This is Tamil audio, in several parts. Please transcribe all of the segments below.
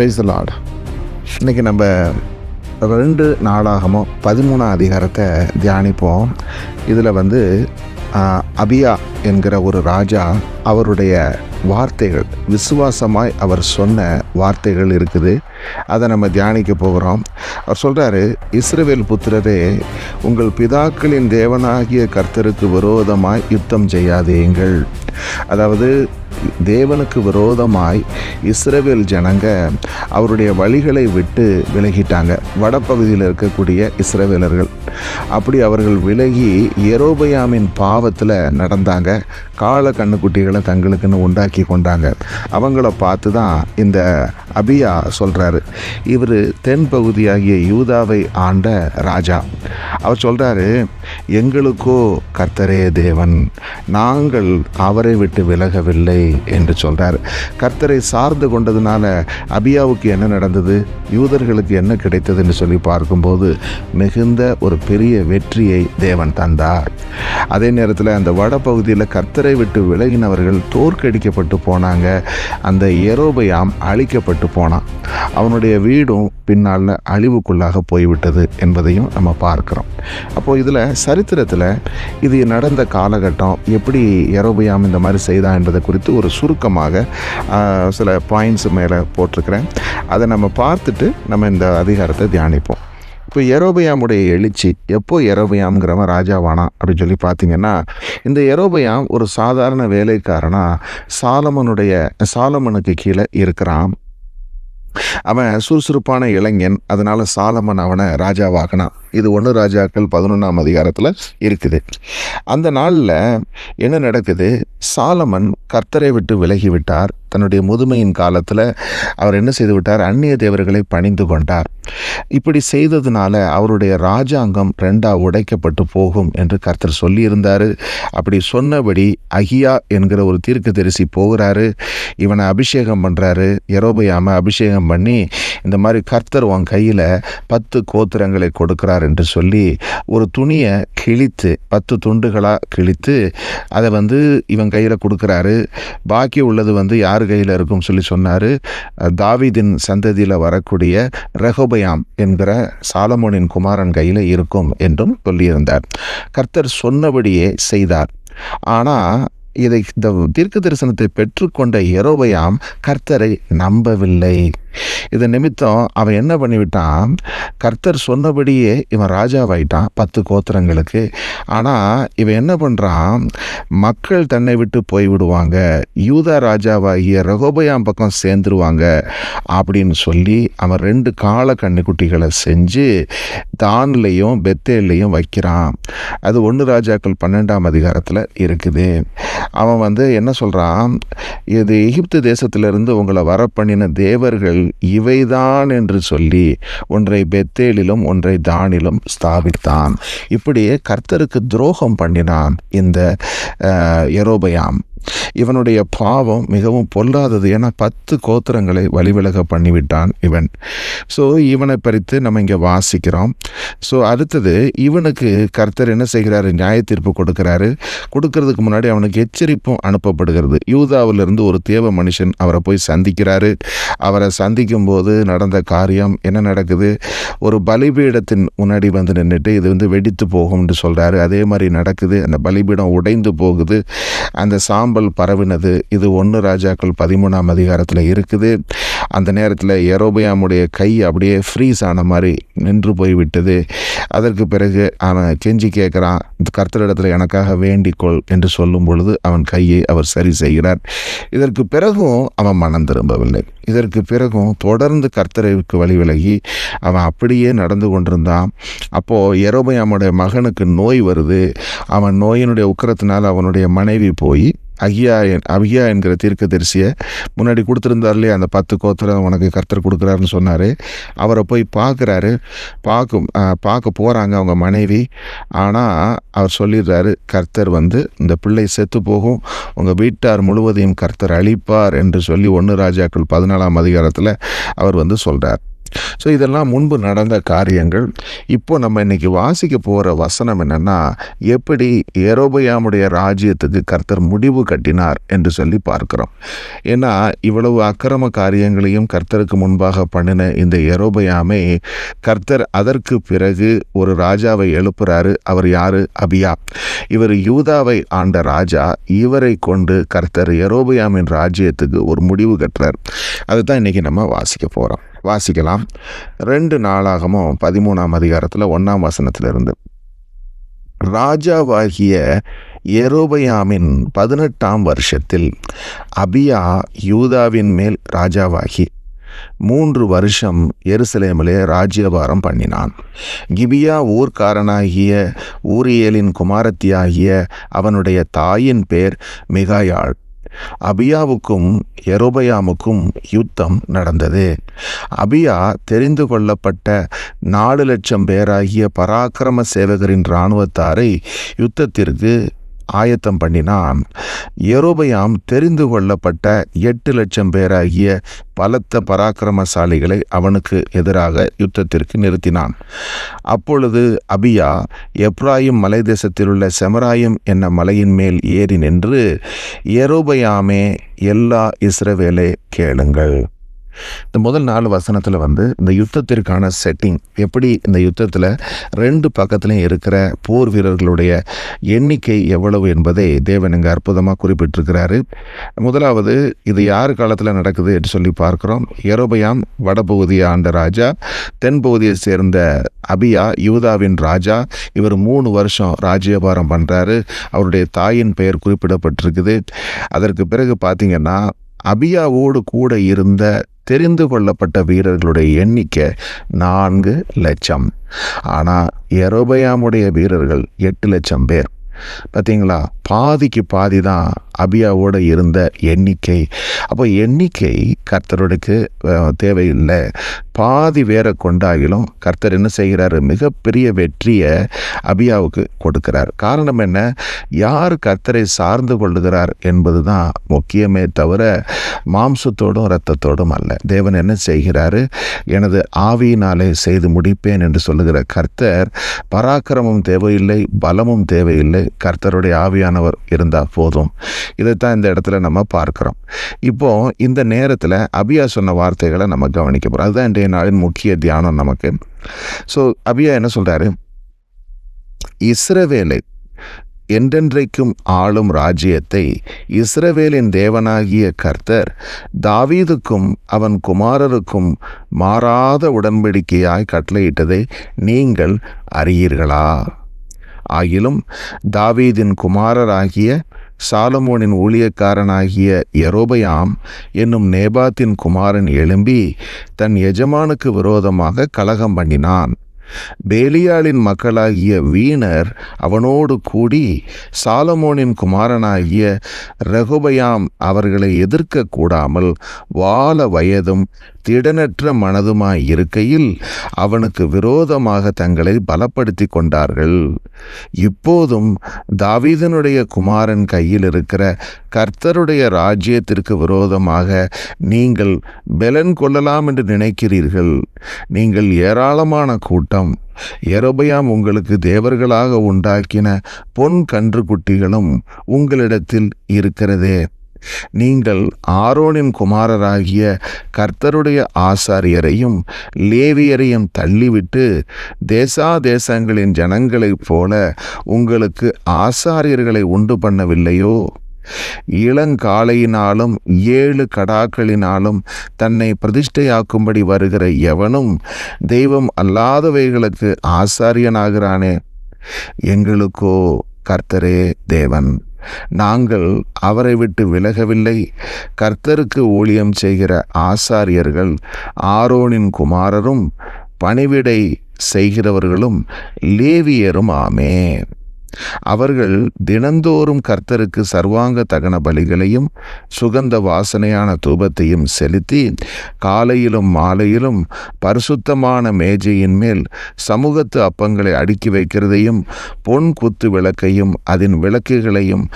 பிரைஸ் லார்ட் இன்றைக்கி நம்ம ரெண்டு நாளாகமோ பதிமூணாம் அதிகாரத்தை தியானிப்போம். இதில் வந்து அபியா என்கிற ஒரு ராஜா அவருடைய வார்த்தைகள் விசுவாசமாய் அவர் சொன்ன வார்த்தைகள் இருக்குது. அதை நம்ம தியானிக்க போகிறோம். அவர் சொல்கிறாரு இஸ்ரவேல் புத்திரரே உங்கள் பிதாக்களின் தேவனாகிய கர்த்தருக்கு விரோதமாய் யுத்தம் செய்யாதேங்கள் அதாவது தேவனுக்கு விரோதமாய் இஸ்ரேவேல் ஜனங்க அவருடைய வழிகளை விட்டு விலகிட்டாங்க. வடப்பகுதியில் இருக்கக்கூடிய இஸ்ரேவேலர்கள். அப்படி அவர்கள் விலகி எரோபயாமின் பாவத்தில் நடந்தாங்க. கால கண்ணுக்குட்டிகளை தங்களுக்குன்னு உண்டாக்கி கொண்டாங்க. அவங்கள பார்த்து தான் இந்த அபியா சொல்கிறாரு இவர் தென் பகுதியாகிய யூதாவை ஆண்ட ராஜா. அவர் சொல்கிறாரு எங்களுக்கோ கர்த்தரே தேவன் நாங்கள் அவரை விட்டு விலகவில்லை என்று சொல்கிறார் கர்த்தரை சார்ந்து கொண்டதுனால அபியாவுக்கு என்ன நடந்தது? யூதர்களுக்கு என்ன கிடைத்ததுன்னு சொல்லி பார்க்கும்போது மிகுந்த ஒரு பெரிய வெற்றியை தேவன் தந்தார். அதே நேரத்தில் அந்த வடபகுதியில் கர்த்தரை விட்டு விலகினவர்கள் தோற்கடிக்கப்பட்டு போனாங்க. அந்த எரோபயாம் அழிக்கப்பட்டு போனான். அவனுடைய வீடும் பின்னால் அழிவுக்குள்ளாக போய்விட்டது என்பதையும் நம்ம பார்க்குறோம். அப்போது இதில் சரித்திரத்தில் இது நடந்த காலகட்டம் எப்படி எரோபயாம் இந்த மாதிரி செய்தான் என்பதை குறித்து ஒரு சுருக்கமாக சில பாயிண்ட்ஸ் மேலே போட்டிருக்கிறேன். அதை நம்ம பார்த்துட்டு நம்ம இந்த அதிகாரத்தை தியானிப்போம். இப்போ எரோபயாமுடைய எழுச்சி எப்போ எரோபயாம்ங்கிறவன் ராஜாவானா அப்படின்னு சொல்லி பார்த்தீங்கன்னா இந்த எரோபயாம் ஒரு சாதாரண வேலைக்காரனாக சாலமனுடைய சாலமனுக்கு கீழே இருக்கிறான். அவன் சுறுசுறுப்பான இளைஞன் அதனால் சாலமன் அவனை ராஜாவாக்கினான். இது ஒன்று ராஜாக்கள் பதினொன்றாம் அதிகாரத்தில் இருக்குது. அந்த நாளில் என்ன நடக்குது? சாலமன் கர்த்தரை விட்டு விலகி விட்டார் தன்னுடைய முதுமையின் காலத்தில் அவர் என்ன செய்து விட்டார்? அந்நிய தேவர்களை பணிந்து கொண்டார். இப்படி செய்ததுனால அவருடைய ராஜாங்கம் ரெண்டா உடைக்கப்பட்டு போகும் என்று கர்த்தர் சொல்லியிருந்தார். அப்படி சொன்னபடி அகியா என்கிற ஒரு தீர்க்கதரிசி போகிறாரு. இவனை அபிஷேகம் பண்ணுறாரு எரோபயாம அபிஷேகம் பண்ணி இந்த மாதிரி கர்த்தர் உன் கையில் பத்து கோத்திரங்களை கொடுக்குறாரு. என்று சொல்லி ஒரு துணியை கிழித்து பத்து துண்டுகளாக கிழித்து அதை வந்து இவன் கையில் கொடுக்குறாரு. பாக்கி உள்ளது வந்து யார் கையில் இருக்கும் சொல்லி சொன்னார். தாவிதின் சந்ததியில் வரக்கூடிய ரெஹோபயாம் என்கிற சாலமோனின் குமாரன் கையில் இருக்கும் என்றும் சொல்லியிருந்தார். கர்த்தர் சொன்னபடியே செய்தார். ஆனால் இதை இந்த தீர்க்க தரிசனத்தை பெற்றுக்கொண்ட எரோபயாம் கர்த்தரை நம்பவில்லை. இது நிமித்தம் அவன் என்ன பண்ணிவிட்டான்? கர்த்தர் சொன்னபடியே இவன் ராஜாவாயிட்டான் பத்து கோத்திரங்களுக்கு. ஆனால் இவன் என்ன பண்ணுறான் மக்கள் தன்னை விட்டு போய்விடுவாங்க. யூதா ராஜாவாகிய ரகோபயாம் பக்கம் சேர்ந்துருவாங்க அப்படின்னு சொல்லி அவன் ரெண்டு கால கண்ணுக்குட்டிகளை செஞ்சு தான்லேயும் பெத்தேல்லையும் வைக்கிறான். அது ஒன்று ராஜாக்கள் பன்னெண்டாம் அதிகாரத்தில் இருக்குது. அவன் வந்து என்ன சொல்கிறான் இது எகிப்து தேசத்திலிருந்து உங்களை வர பண்ணின தேவர்கள் இவைதான் என்று சொல்லி ஒன்றை பெத்தேலிலும் ஒன்றை தானிலும் ஸ்தாபித்தான். இப்படியே கர்த்தருக்கு துரோகம் பண்ணினான் இந்த எரோபயாம் இவனுடைய பாவம் மிகவும் பொல்லாதது. ஏன்னா பத்து கோத்திரங்களை வழிவிலக பண்ணிவிட்டான் இவன். ஸோ இவனை பறித்து நம்ம இங்கே வாசிக்கிறோம். ஸோ அடுத்தது இவனுக்கு கர்த்தர் என்ன செய்கிறாரு? நியாய தீர்ப்பு கொடுக்கிறாரு. கொடுக்கறதுக்கு முன்னாடி அவனுக்கு எச்சரிப்பும் அனுப்பப்படுகிறது. யூதாவிலிருந்து ஒரு தேவ மனுஷன் அவரை போய் சந்திக்கிறாரு. அவரை சந்திக்கும் போது நடந்த காரியம் என்ன நடக்குது? ஒரு பலிபீடத்தின் முன்னாடி வந்து நின்றுட்டு இது வந்து வெடித்து போகும்னு சொல்கிறாரு அதே மாதிரி நடக்குது. அந்த பலிபீடம் உடைந்து போகுது. அந்த சாம்பல் பரவினது. இது ஒன்று ராஜாக்கள் பதிமூணாம் அதிகாரத்தில் இருக்குது. அந்த நேரத்தில் எரோபியாமுடைய கை அப்படியே ஃப்ரீஸ் ஆன மாதிரி நின்று போய் விட்டது அதற்கு பிறகு அவன் கெஞ்சி கேட்குறான் இந்த கர்த்தரிடத்தில் எனக்காக வேண்டிக்கொள் என்று சொல்லும் பொழுது அவன் கையை அவர் சரி செய்கிறார். இதற்கு பிறகும் அவன் மனம் திரும்பவில்லை. இதற்கு பிறகும் தொடர்ந்து கர்த்தருக்கு வழி விலகி அவன் அப்படியே நடந்து கொண்டிருந்தான். அப்போது எரோபியாமுடைய மகனுக்கு நோய் வருது. அவன் நோயினுடைய உக்கரத்தினால் அவனுடைய மனைவி போய் அகியா என் அபியா என்கிற தீர்க்கதரிசியை முன்னாடி கொடுத்துருந்தார் இல்லையா அந்த பத்து கோத்திரம் உனக்கு கர்த்தர் கொடுக்குறாருன்னு சொன்னார். அவரை போய் பார்க்குறாரு. பார்க்கும் பார்க்க போகிறாங்க அவங்க மனைவி. ஆனால் அவர் சொல்லிடுறாரு கர்த்தர் வந்து இந்த பிள்ளை செத்து போகும். உங்கள் வீட்டார் முழுவதையும் கர்த்தர் அழிப்பார் என்று சொல்லி ஒன்று ராஜாக்கள் பதினாலாம் அதிகாரத்தில் அவர் வந்து சொல்கிறார் ஸோ இதெல்லாம் முன்பு நடந்த காரியங்கள். இப்போ நம்ம இன்னைக்கு வாசிக்க போகிற வசனம் என்னன்னா எப்படி ஏரோபயாமுடைய ராஜ்யத்துக்கு கர்த்தர் முடிவு கட்டினார் என்று சொல்லி பார்க்கிறோம். ஏன்னா இவ்வளவு அக்கிரம காரியங்களையும் கர்த்தருக்கு முன்பாக பண்ணின இந்த ஏரோபயாமை கர்த்தர் அதற்கு பிறகு ஒரு ராஜாவை எழுப்புறாரு. அவர் யாரு? அபியா. இவர் யூதாவை ஆண்ட ராஜா. இவரை கொண்டு கர்த்தர் எரோபயாமின் ராஜ்யத்துக்கு ஒரு முடிவு கட்டுறார். அதுதான் இன்னைக்கு நம்ம வாசிக்க போகிறோம் வாசிக்கலாம். ரெண்டு நாளாகமும் பதிமூணாம் அதிகாரத்தில் ஒன்றாம் வசனத்திலிருந்து. ராஜாவாகிய எரோபயாமின் பதினெட்டாம் வருஷத்தில் அபியா யூதாவின் மேல் ராஜாவாகி மூன்று வருஷம் எருசலேமிலே ராஜ்யபாரம் பண்ணினான். கிபியா ஊர்க்காரனாகிய ஊரியலின் குமாரத்தியாகிய அவனுடைய தாயின் பேர் மிகாயாள். அபியாவுக்கும் எரோபயாமுக்கும் யுத்தம் நடந்தது. அபியா தெரிந்து கொள்ளப்பட்ட நாலு லட்சம் பேராகிய பராக்கிரம சேவகரின் இராணுவத்தாரை யுத்தத்திற்கு ஆயத்தம் பண்ணினான். எரோபயாம் தெரிந்து கொள்ளப்பட்ட எட்டு லட்சம் பேராகிய பலத்த பராக்கிரமசாலிகளை அவனுக்கு எதிராக யுத்தத்திற்கு நிறுத்தினான். அப்பொழுது அபியா எப்ராயும் மலை தேசத்திலுள்ள செமராயம் என்ன மலையின் மேல் ஏறி நின்று எரோபயாமே எல்லா இஸ்ரவேலே கேளுங்கள். இந்த முதல் நாலு வசனத்தில் வந்து இந்த யுத்தத்திற்கான செட்டிங் எப்படி இந்த யுத்தத்தில் ரெண்டு பக்கத்துலையும் இருக்கிற போர் வீரர்களுடைய எண்ணிக்கை எவ்வளவு என்பதை தேவன் இங்கே அற்புதமாக குறிப்பிட்டிருக்கிறாரு. முதலாவது இது யார் காலத்தில் நடக்குது என்று சொல்லி பார்க்குறோம். எரோபயாம் வடபகுதியை ஆண்ட ராஜா தென்பகுதியை சேர்ந்த அபியா யூதாவின் ராஜா இவர் மூணு வருஷம் ராஜ்யபாரம் பண்ணுறாரு அவருடைய தாயின் பெயர் குறிப்பிடப்பட்டிருக்குது. அதற்கு பிறகு பார்த்தீங்கன்னா அபியாவோடு கூட இருந்த தெரிந்து கொள்ளப்பட்ட வீரர்களுடைய எண்ணிக்கை நான்கு லட்சம். ஆனால் எரோபயாமுடைய வீரர்கள் எட்டு லட்சம் பேர். பார்த்தீங்களா பாதிக்கு பாதி தான் அபியாவோட இருந்த எண்ணிக்கை. அப்போ எண்ணிக்கை கர்த்தருடைக்கு தேவையில்லை. பாதி வேற கொண்டாகிலும் கர்த்தர் என்ன செய்கிறாரு? மிகப்பெரிய வெற்றியை அபியாவுக்கு கொடுக்கிறார். காரணம் என்ன? யார் கர்த்தரை சார்ந்து கொள்ளுகிறார் என்பது தான் முக்கியமே தவிர மாம்சத்தோடும் இரத்தத்தோடும் அல்ல. தேவன் என்ன செய்கிறாரு? எனது ஆவியினாலே செய்து முடிப்பேன் என்று சொல்லுகிற கர்த்தர் பராக்கிரமம் தேவையில்லை பலமும் தேவையில்லை. கர்த்தருடைய ஆவியானவர் இருந்தால் போதும். இதைத்தான் இந்த இடத்துல நம்ம பார்க்குறோம். இப்போது இந்த நேரத்தில் அபியா சொன்ன வார்த்தைகளை நம்ம கவனிக்க போகிறோம் அதுதான் இன்றைய நாளின் முக்கிய தியானம் நமக்கு. ஸோ அபியா என்ன சொல்கிறாரு இஸ்ரவேலை என்றென்றைக்கும் ஆளும் ராஜ்யத்தை இஸ்ரவேலின் தேவனாகிய கர்த்தர் தாவீதுக்கும் அவன் குமாரருக்கும் மாறாத உடன்படிக்கையாய் கட்டளையிட்டதை நீங்கள் அறியீர்களா? ஆகிலும் தாவீதின் குமாரராகிய சாலமோனின் ஊழியக்காரனாகிய எரோபயாம் என்னும் நேபாத்தின் குமாரன் எழும்பி தன் எஜமானுக்கு விரோதமாக கலகம் பண்ணினான். பேலியாளின் மக்களாகிய வீணர் அவனோடு கூடி சாலமோனின் குமாரனாகிய ரகுபயாம் அவர்களை எதிர்க்க கூடாமல் வால வயதும் திடனற்ற மனதுமாய் இருக்கையில் அவனுக்கு விரோதமாக தங்களை பலப்படுத்தி கொண்டார்கள். இப்போதும் தாவீதனுடைய குமாரன் கையில் இருக்கிற கர்த்தருடைய ராஜ்யத்திற்கு விரோதமாக நீங்கள் பெலன் கொள்ளலாம் என்று நினைக்கிறீர்கள். நீங்கள் ஏராளமான கூட்டம் எரோபயாம் உங்களுக்கு தேவர்களாக உண்டாக்கின பொன் கன்றுக்குட்டிகளும் உங்களிடத்தில் இருக்கிறதே. நீங்கள் ஆரோனின் குமாரராகிய கர்த்தருடைய ஆசாரியரையும் லேவியரையும் தள்ளிவிட்டு தேசா தேசங்களின் ஜனங்களைப் போல உங்களுக்கு ஆசாரியர்களை உண்டு பண்ணவில்லையோ? இளங்காளையினாலும் ஏழு கடாக்களினாலும் தன்னை பிரதிஷ்டையாக்கும்படி வருகிற எவனும் தெய்வம் அல்லாதவைகளுக்கு ஆசாரியனாகிறானே? எங்களுக்கோ கர்த்தரே தேவன் நாங்கள் அவரை விட்டு விலகவில்லை. கர்த்தருக்கு ஊழியம் செய்கிற ஆசாரியர்கள் ஆரோனின் குமாரரும் பணிவிடை செய்கிறவர்களும் லேவியரும் ஆமே அவர்கள் தினந்தோறும் கர்த்தருக்கு சர்வாங்க தகன பலிகளையும் சுகந்த வாசனையான தூபத்தையும் செலுத்தி காலையிலும் மாலையிலும் பரிசுத்தமான மேஜையின் மேல் சமூகத்து அப்பங்களை அடுக்கி வைக்கிறதையும் பொன் குத்து விளக்கையும் அதன் விளக்குகளையும்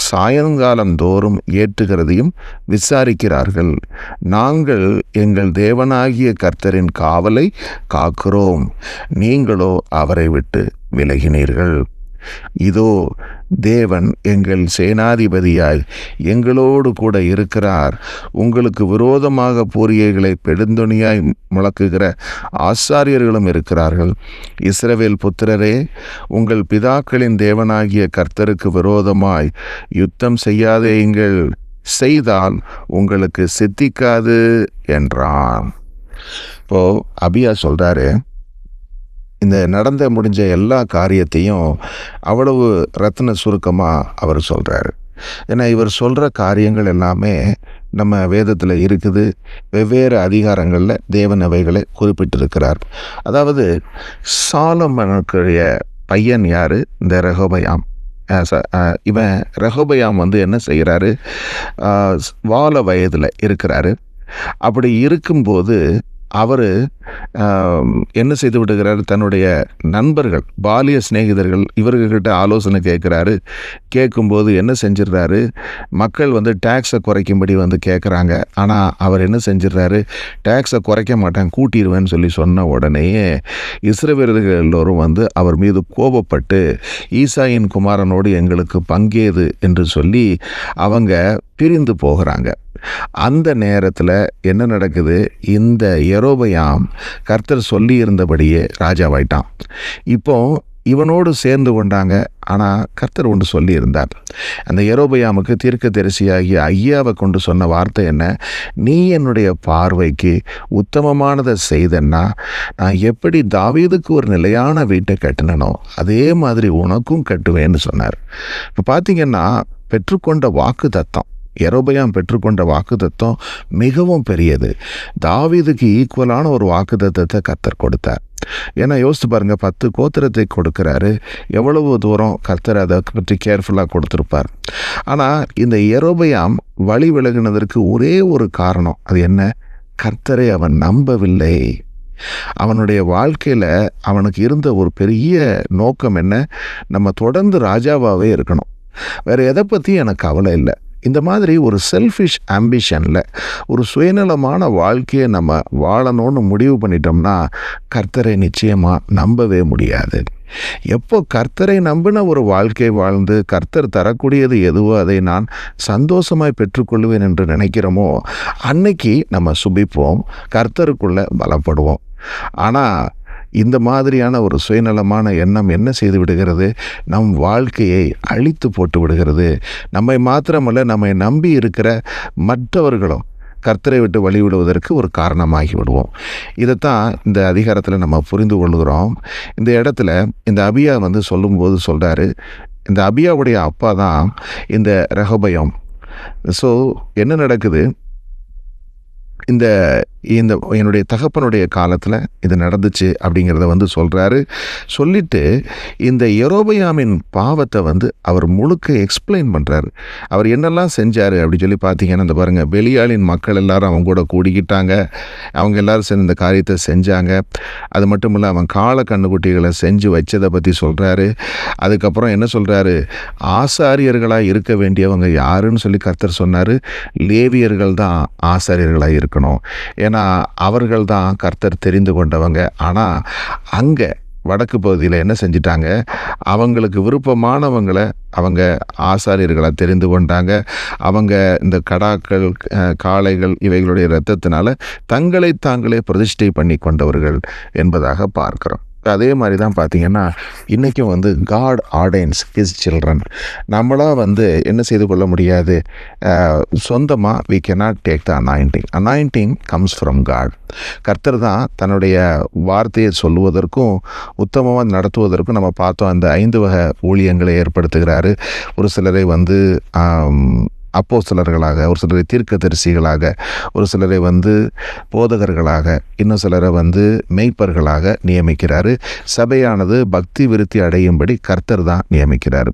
சாயங்காலம் தோறும் ஏற்றுகிறதையும் விசாரிக்கிறார்கள். நாங்கள் எங்கள் தேவனாகிய கர்த்தரின் காவலை காக்கிறோம். நீங்களோ அவரை விட்டு விலகினீர்கள். இதோ தேவன் எங்கள் சேனாதிபதியாய் எங்களோடு கூட இருக்கிறார். உங்களுக்கு விரோதமாக போரியைகளை பெருந்தொனியாய் முழக்குகிற ஆசாரியர்களும் இருக்கிறார்கள். இஸ்ரவேல் புத்திரரே உங்கள் பிதாக்களின் தேவனாகிய கர்த்தருக்கு விரோதமாய் யுத்தம் செய்யாதேங்கள் செய்தால் உங்களுக்கு சித்திக்காது என்றான். இப்போ அபியா சொல்கிறாரு இந்த நடந்த முடிஞ்ச எல்லா காரியத்தையும் அவ்வளவு ரத்ன சுருக்கமாக அவர் சொல்கிறாரு ஏன்னா இவர் சொல்கிற காரியங்கள் எல்லாமே நம்ம வேதத்தில் இருக்குது. வெவ்வேறு அதிகாரங்களில் தேவன் அவைகளை குறிப்பிட்டிருக்கிறார். அதாவது சாலமனுக்குரிய பையன் யார்? இந்த ரகோபயாம். இவன் ரகோபயாம் வந்து என்ன செய்கிறாரு? வால வயதில் இருக்கிறாரு. அப்படி இருக்கும்போது அவர் என்ன செய்து விடுகிறார்? தன்னுடைய நண்பர்கள் பாலிய சிநேகிதர்கள் இவர்கிட்ட ஆலோசனை கேட்குறாரு. கேட்கும்போது என்ன செஞ்சிடுறாரு மக்கள் வந்து டேக்ஸை குறைக்கும்படி வந்து கேட்குறாங்க. ஆனால் அவர் என்ன செஞ்சிடுறாரு டேக்ஸை குறைக்க மாட்டேன் கூட்டிடுவேன்னு சொல்லி சொன்ன உடனேயே இஸ்ரவேலர்கள் எல்லோரும் வந்து அவர் மீது கோபப்பட்டு ஈசாயின் குமாரனோடு எங்களுக்கு பங்கேது என்று சொல்லி அவங்க பிரிந்து போகிறாங்க. அந்த நேரத்தில் என்ன நடக்குது? இந்த எரோபயாம் கர்த்தர் சொல்லி இருந்தபடியே ராஜாவாயிட்டான். இப்போ இவனோடு சேர்ந்து கொண்டாங்க. ஆனால் கர்த்தர் ஒன்று சொல்லியிருந்தார். அந்த எரோபயாமுக்கு தீர்க்க தரிசியாகிய ஐயாவை கொண்டு சொன்ன வார்த்தை என்ன? நீ என்னுடைய பார்வைக்கு உத்தமமானதை செய்தன்னா நான் எப்படி தாவீதுக்கு ஒரு நிலையான வீட்டை கட்டினனோ அதே மாதிரி உனக்கும் கட்டுவேன்னு சொன்னார். இப்போ பார்த்தீங்கன்னா பெற்றுக்கொண்ட வாக்கு தத்தம் எரோபயாம் பெற்றுக்கொண்ட வாக்குத்தத்தம் மிகவும் பெரியது. தாவீதுக்கு ஈக்குவலான ஒரு வாக்குத்தத்தை கத்தர் கொடுத்தார். ஏன்னா யோசித்து பாருங்கள் பத்து கோத்திரத்தை கொடுக்குறாரு. எவ்வளவு தூரம் கர்த்தர் அதை பற்றி கேர்ஃபுல்லாக கொடுத்துருப்பார். ஆனால் இந்த எரோபயாம் வழி விலகினதற்கு ஒரே ஒரு காரணம். அது என்ன? கர்த்தரை அவன் நம்பவில்லை. அவனுடைய வாழ்க்கையில் அவனுக்கு இருந்த ஒரு பெரிய நோக்கம் என்ன? நம்ம தொடர்ந்து ராஜாவாகவே இருக்கணும். வேறு எதை பற்றி எனக்கு கவலை இல்லை. இந்த மாதிரி ஒரு செல்ஃபிஷ் ஆம்பிஷனில் ஒரு சுயநலமான வாழ்க்கையை நம்ம வாழணும்னு முடிவு பண்ணிட்டோம்னா கர்த்தரை நிச்சயமாக நம்பவே முடியாது. எப்போ கர்த்தரை நம்பின ஒரு வாழ்க்கை வாழ்ந்து கர்த்தர் தரக்கூடியது எதுவோ அதை நான் சந்தோஷமாய் பெற்றுக்கொள்வேன் என்று நினைக்கிறோமோ அன்னைக்கு நம்ம சுபிப்போம் கர்த்தருக்குள்ளே பலப்படுவோம். ஆனால் இந்த மாதிரியான ஒரு சுயநலமான எண்ணம் என்ன செய்து விடுகிறது? நம் வாழ்க்கையை அழித்து போட்டு விடுகிறது. நம்மை மாத்திரமல்ல நம்மை நம்பி இருக்கிற மற்றவர்களும் கர்த்தரை விட்டு வழிவிடுவதற்கு ஒரு காரணமாகி விடுவோம். இதைத்தான் இந்த அதிகாரத்தில் நம்ம புரிந்து கொள்கிறோம். இந்த இடத்துல இந்த அபியா வந்து சொல்லும்போது சொல்கிறாரு இந்த அபியாவுடைய அப்பா தான் இந்த ரகபயம். ஸோ என்ன நடக்குது? இந்த இந்த என்னுடைய தகப்பனுடைய காலத்தில் இது நடந்துச்சு அப்படிங்கிறத வந்து சொல்கிறாரு சொல்லிட்டு இந்த எரோபயாமின் பாவத்தை வந்து அவர் முழுக்க எக்ஸ்பிளைன் பண்ணுறாரு அவர் என்னெல்லாம் செஞ்சார் அப்படி சொல்லி பார்த்தீங்கன்னா இந்த பாருங்கள் வெளியாளின் மக்கள் எல்லாரும் அவங்க கூட கூடிக்கிட்டாங்க. அவங்க எல்லாரும் சேர்ந்து இந்த காரியத்தை செஞ்சாங்க. அது மட்டும் இல்லை அவன் கால கண்ணுக்குட்டிகளை செஞ்சு வச்சதை பற்றி சொல்கிறாரு அதுக்கப்புறம் என்ன சொல்கிறாரு ஆசாரியர்களாக இருக்க வேண்டியவங்க யாருன்னு சொல்லி கர்த்தர் சொன்னார். லேவியர்கள் தான் ஆசாரியர்களாக இருக்கணும். ஏன்னா அவர்கள் தான் கர்த்தர் தெரிந்து கொண்டவங்க. ஆனால் அங்கே வடக்கு பகுதியில் என்ன செஞ்சிட்டாங்க? அவங்களுக்கு விருப்பமானவங்களை அவங்க ஆசாரியர்களை தெரிந்து கொண்டாங்க. அவங்க இந்த கடாக்கள் காளைகள் இவைகளுடைய இரத்தத்தினால தங்களை தாங்களே பிரதிஷ்டை பண்ணி கொண்டவர்கள் என்பதாக பார்க்கிறோம். அதே மாதிரி தான் பார்த்தீங்கன்னா இன்றைக்கும் வந்து காட் ஆடியன்ஸ் ஹிஸ் சில்ட்ரன் நம்மளாக வந்து என்ன செய்து கொள்ள முடியாது? சொந்தமாக we cannot take the anointing anointing comes from God கர்த்தர் தான் தன்னுடைய வார்த்தையை சொல்லுவதற்கும் உத்தமமாக நடத்துவதற்கும் நம்ம பார்த்தோம் அந்த ஐந்து வகை ஊழியங்களை ஏற்படுத்துகிறாரு. ஒரு சிலரை வந்து அப்போ சிலர்களாக ஒரு சிலரை தீர்க்கதரிசிகளாக ஒரு சிலரை வந்து போதகர்களாக இன்னும் சிலரை வந்து மெய்ப்பர்களாக நியமிக்கிறாரு. சபையானது பக்தி விருத்தி அடையும்படி கர்த்தர் தான் நியமிக்கிறார்.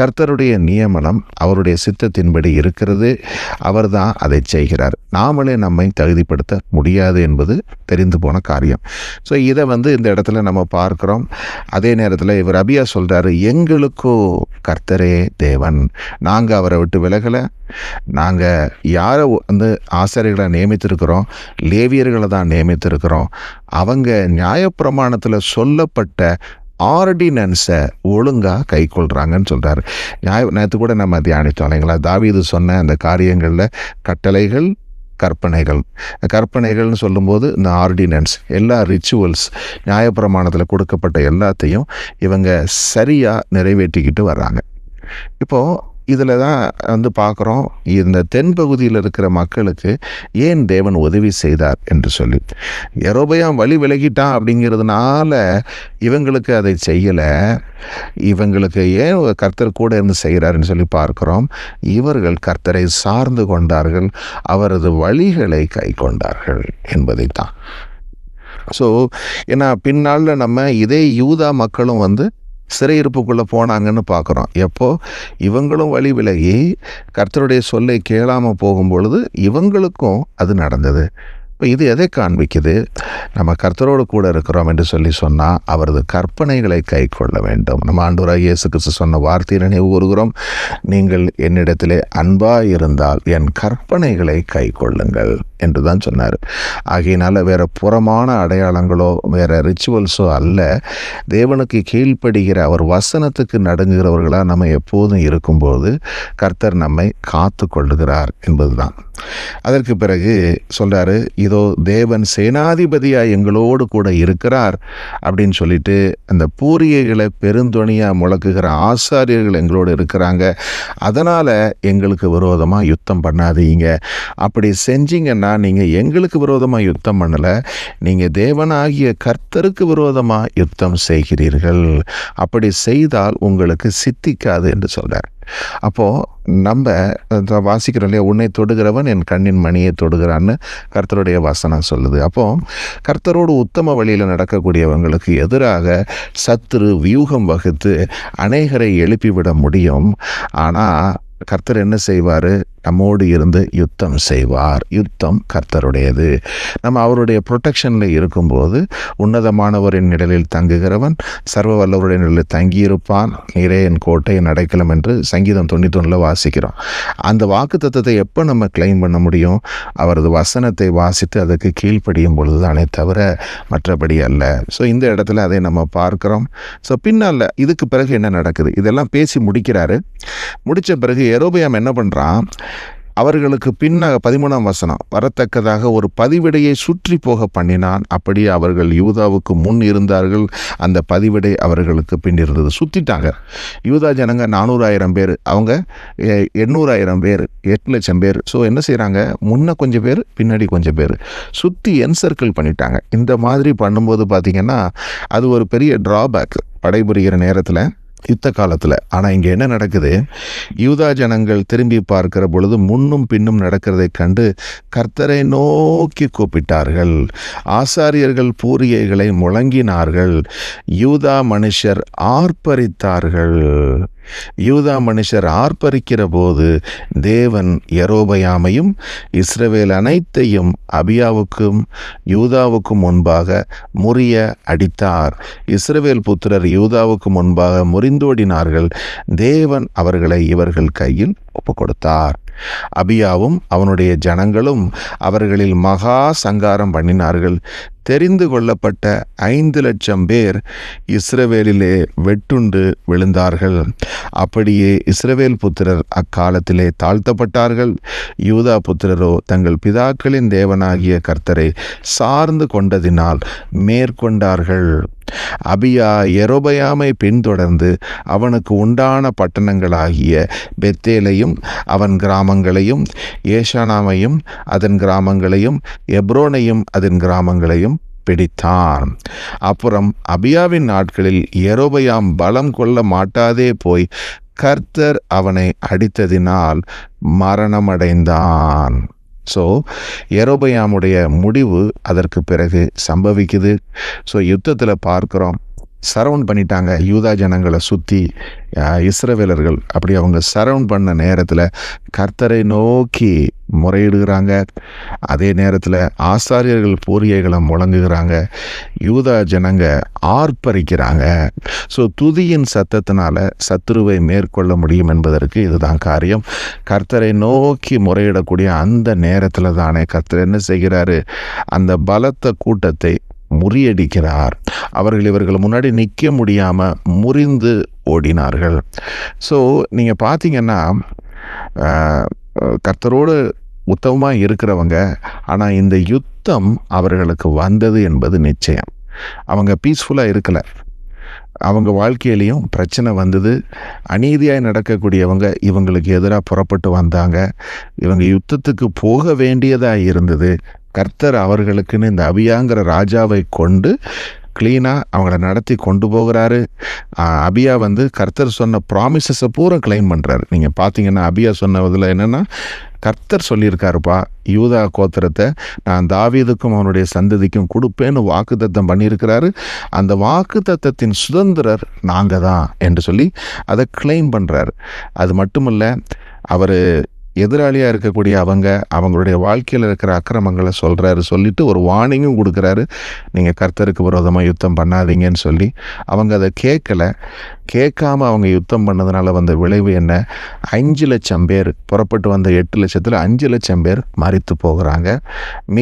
கர்த்தருடைய நியமனம் அவருடைய சித்தத்தின்படி இருக்கிறது. அவர் தான் அதை செய்கிறார். நாமளே நம்மை தகுதிப்படுத்த முடியாது என்பது தெரிந்து போன காரியம். ஸோ இதை வந்து இந்த இடத்துல நம்ம பார்க்குறோம். அதே நேரத்தில் இவர் அபியா சொல்கிறாரு எங்களுக்கோ கர்த்தரே தேவன். நாங்கள் அவரை விட்டு விலகலை. நாங்கள் யாரை வந்து ஆசிரியர்களை நியமித்திருக்கிறோம் லேவியர்களை தான் நியமித்திருக்கிறோம் அவங்க நியாயப்பிரமாணத்தில் சொல்லப்பட்ட ஆர்டினன்ஸை ஒழுங்காக கை கொள்கிறாங்கன்னு சொல்கிறார் நியாய நேற்று கூட நம்ம தியானித்தோம் இல்லைங்களா? தாவீது சொன்ன அந்த காரியங்களில் கட்டளைகள் கற்பனைகள். கற்பனைகள்னு சொல்லும்போது இந்த ஆர்டினன்ஸ் எல்லா ரிச்சுவல்ஸ் நியாயப்பிரமாணத்தில் கொடுக்கப்பட்ட எல்லாத்தையும் இவங்க சரியாக நிறைவேற்றிக்கிட்டு வர்றாங்க. இப்போது இதில் தான் வந்து பார்க்குறோம் இந்த தென்பகுதியில் இருக்கிற மக்களுக்கு ஏன் தேவன் உதவி செய்தார் என்று சொல்லி. எரோபயாம் வழி விலகிட்டான் அப்படிங்கிறதுனால இவங்களுக்கு அதை செய்யலை. இவங்களுக்கு ஏன் கர்த்தர் கூட இருந்து செய்கிறாருன்னு சொல்லி பார்க்குறோம். இவர்கள் கர்த்தரை சார்ந்து கொண்டார்கள் அவரது வழிகளை கை கொண்டார்கள் என்பதைத்தான். ஸோ ஏன்னா பின்னால் நம்ம இதே யூதா மக்களும் வந்து சிறையிருப்புக்குள்ளே போனாங்கன்னு பார்க்குறோம். எப்போ? இவங்களும் வழி விலகி கர்த்தருடைய சொல்லை கேளாமல் போகும் பொழுது இவங்களுக்கும் அது நடந்தது. இப்போ இது எதை காண்பிக்குது? நம்ம கர்த்தரோடு கூட இருக்கிறோம் என்று சொல்லி சொன்னால் அவரது கற்பனைகளை கை கொள்ள வேண்டும். நம்ம ஆண்டூராக இயேசு கிறிஸ்து சொன்ன வார்த்தையை நினைவு கூறுகிறோம். நீங்கள் என்னிடத்திலே அன்பாக இருந்தால் என் கற்பனைகளை கை கொள்ளுங்கள் என்று தான் சொன்னார். ஆகையினால வேறு புறமான அடையாளங்களோ வேறு ரிச்சுவல்ஸோ அல்ல. தேவனுக்கு கீழ்ப்படுகிற அவர் வசனத்துக்கு நடுங்குகிறவர்களாக நம்ம எப்போதும் இருக்கும்போது கர்த்தர் நம்மை காத்து கொள்ளுகிறார் என்பதுதான். அதற்கு பிறகு சொல்கிறாரு இதோ தேவன் சேனாதிபதியாக எங்களோடு கூட இருக்கிறார் அப்படின்னு சொல்லிட்டு அந்த பூரியைகளை பெருந்தொணியாக முழக்குகிற ஆசாரியர்கள் எங்களோடு இருக்கிறாங்க. அதனால் எங்களுக்கு விரோதமாக யுத்தம் பண்ணாதீங்க. அப்படி செஞ்சீங்கன்னா நீங்கள் எங்களுக்கு விரோதமாக யுத்தம் பண்ணலை நீங்கள் தேவனாகிய கர்த்தருக்கு விரோதமாக யுத்தம் செய்கிறீர்கள். அப்படி செய்தால் உங்களுக்கு சித்திக்காது என்று சொல்கிறார் அப்போது நம்ம வாசிக்கிறோம் இல்லையா? உன்னை தொடுகிறவன் என் கண்ணின் மணியை தொடுகிறான்னு கர்த்தருடைய வசனம் சொல்லுது. அப்போது கர்த்தரோடு உத்தம வழியில் நடக்கக்கூடியவங்களுக்கு எதிராக சத்துரு வியூகம் வகுத்து அநேகரை எழுப்பிவிட முடியும். ஆனால் கர்த்தர் என்ன செய்வார்? நம்மோடு இருந்து யுத்தம் செய்வார். யுத்தம் கர்த்தருடையது. நம்ம அவருடைய ப்ரொடெக்ஷனில் இருக்கும்போது உன்னதமானவரின் நிழலில் தங்குகிறவன் சர்வ வல்லவருடைய நிழலில் தங்கியிருப்பான். நீரே என் கோட்டை நடக்கலாம் என்று சங்கீதம் தொண்ணூத்தொன்னில் வாசிக்கிறோம். அந்த வாக்கு தத்துவத்தை எப்போ நம்ம கிளைம் பண்ண முடியும்? அவரது வசனத்தை வாசித்து அதுக்கு கீழ்ப்படியும் பொழுது தானே தவிர மற்றபடி அல்ல. ஸோ இந்த இடத்துல அதை நம்ம பார்க்குறோம். ஸோ பின்னால் இதுக்கு பிறகு என்ன நடக்குது? இதெல்லாம் பேசி முடிக்கிறாரு. முடித்த பிறகு எரோபியாம் என்ன பண்ணுறான் அவர்களுக்கு பின்னாக பதிமூணாம் வசனம் வரத்தக்கதாக ஒரு பதிவிடையை சுற்றி போக பண்ணினான். அப்படியே அவர்கள் யூதாவுக்கு முன் இருந்தார்கள். அந்த பதிவிடை அவர்களுக்கு பின் இருந்தது. சுற்றிட்டாங்க யூதா ஜனங்க நானூறாயிரம் பேர் அவங்க எ- எண்ணூறாயிரம் பேர் எட்டு லட்சம் பேர். ஸோ என்ன செய்கிறாங்க முன்ன கொஞ்சம் பேர் பின்னாடி கொஞ்சம் பேர். சுற்றி என்சர்க்கிள் பண்ணிட்டாங்க. இந்த மாதிரி பண்ணும்போது பார்த்திங்கன்னா அது ஒரு பெரிய ட்ராபேக் படைபுரிகிற நேரத்தில் யுத்த காலத்தில். ஆனால் இங்கே என்ன நடக்குது? யூதா ஜனங்கள் திரும்பி பார்க்கிற பொழுது முன்னும் பின்னும் நடக்கிறதைக் கண்டு கர்த்தரை நோக்கி கூப்பிட்டார்கள். ஆசாரியர்கள் பூரியைகளை முழங்கினார்கள். யூதா மனுஷர் ஆர்ப்பரித்தார்கள். யூதா மனுஷர் ஆர்ப்பரிக்கிற போது தேவன் எரோபயாமையும் இஸ்ரவேல் அனைத்தையும் அபியாவுக்கும் யூதாவுக்கும் முன்பாக முறிய அடித்தார். இஸ்ரவேல் புத்திரர் யூதாவுக்கு முன்பாக முறிந்தோடினார்கள். தேவன் அவர்களை இவர்கள் கையில் ஒப்புக்கொடுத்தார். அபியாவும் அவனுடைய ஜனங்களும் அவர்களில் மகா சங்காரம் பண்ணினார்கள். தெரிந்து கொள்ளப்பட்ட ஐந்து லட்சம் பேர் இஸ்ரவேலிலே வெட்டுண்டு விழுந்தார்கள். அப்படியே இஸ்ரவேல் புத்திரர் அக்காலத்திலே தாழ்த்தப்பட்டார்கள். யூதா புத்திரரோ தங்கள் பிதாக்களின் தேவனாகிய கர்த்தரை சார்ந்து கொண்டதினால் மேற்கொண்டார்கள். அபியா எரோபயாமை பின்தொடர்ந்து அவனுக்கு உண்டான பட்டணங்களாகிய பெத்தேலையும் அவன் கிராமங்களையும் ஏஷானாமையும் அதன் கிராமங்களையும் எப்ரோனையும் அதன் கிராமங்களையும் பிடித்தான். அப்புறம் அபியாவின் நாட்களில் எரோபயாம் பலம் கொள்ள மாட்டாதே போய் கர்த்தர் அவனை அடித்ததினால் மரணமடைந்தான். ஸோ எரோபயாமுடைய முடிவு அதற்கு பிறகு சம்பவிக்குது. ஸோ யுத்தத்தில் பார்க்குறோம். சரவுண்ட் பண்ணிட்டாங்க. யூதா ஜனங்களை சுற்றி இஸ்ரவேலர்கள். அப்படி அவங்க சரவுண்ட் பண்ண நேரத்தில் கர்த்தரை நோக்கி முறையிடுகிறாங்க. அதே நேரத்தில் ஆசாரியர்கள் பூரியைகளை முழங்குகிறாங்க. யூதா ஜனங்க ஆர்ப்பரிக்கிறாங்க. ஸோ துதியின் சத்தத்தினால சத்துருவை மேற்கொள்ள முடியும் என்பதற்கு இதுதான் காரியம். கர்த்தரை நோக்கி முறையிடக்கூடிய அந்த நேரத்தில் தானே கர்த்தர் என்ன செய்கிறாரு? அந்த பலத்த கூட்டத்தை முறியடிக்கிறார். அவர்கள் இவர்கள் முன்னாடி நிற்க முடியாமல் முறிந்து ஓடினார்கள். ஸோ நீங்கள் பார்த்தீங்கன்னா கர்த்தரோடு உத்தமமாக இருக்கிறவங்க ஆனால் இந்த யுத்தம் அவர்களுக்கு வந்தது என்பது நிச்சயம். அவங்க பீஸ்ஃபுல்லாக இருக்கலை. அவங்க வாழ்க்கையிலையும் பிரச்சனை வந்தது. அநீதியாக நடக்கக்கூடியவங்க இவங்களுக்கு எதிராக புறப்பட்டு வந்தாங்க. இவங்க யுத்தத்துக்கு போக வேண்டியதாக இருந்தது. கர்த்தர் அவர்களுக்குன்னு இந்த அபியாங்கிற ராஜாவை கொண்டு க்ளீனாக அவங்கள நடத்தி கொண்டு போகிறாரு. அபியா வந்து கர்த்தர் சொன்ன ப்ராமிசஸை பூரா கிளைம் பண்ணுறாரு நீங்கள் பார்த்தீங்கன்னா அபியா சொன்னதில் என்னென்னா கர்த்தர் சொல்லியிருக்காருப்பா யூதா கோத்திரத்தை நான் தாவீதுக்கும் அவனுடைய சந்ததிக்கும் கொடுப்பேன்னு வாக்குத்தத்தம் பண்ணியிருக்கிறாரு. அந்த வாக்கு தத்தத்தின் சுதந்திரர் நாங்கள் தான் என்று சொல்லி அதை கிளைம் பண்ணுறாரு அது மட்டுமல்ல அவர் எதிராளியாக இருக்கக்கூடிய அவங்க அவங்களுடைய வாழ்க்கையில் இருக்கிற அக்கிரமங்களை சொல்கிறாரு சொல்லிவிட்டு ஒரு வார்னிங்கும் கொடுக்குறாரு. நீங்கள் கர்த்தருக்கு விரோதமாக யுத்தம் பண்ணாதீங்கன்னு சொல்லி. அவங்க அதை கேட்கல. கேட்காம அவங்க யுத்தம் பண்ணதுனால வந்த விளைவு என்ன? அஞ்சு லட்சம் பேர் புறப்பட்டு வந்த எட்டு லட்சத்தில் அஞ்சு லட்சம் பேர் மறித்து போகிறாங்க.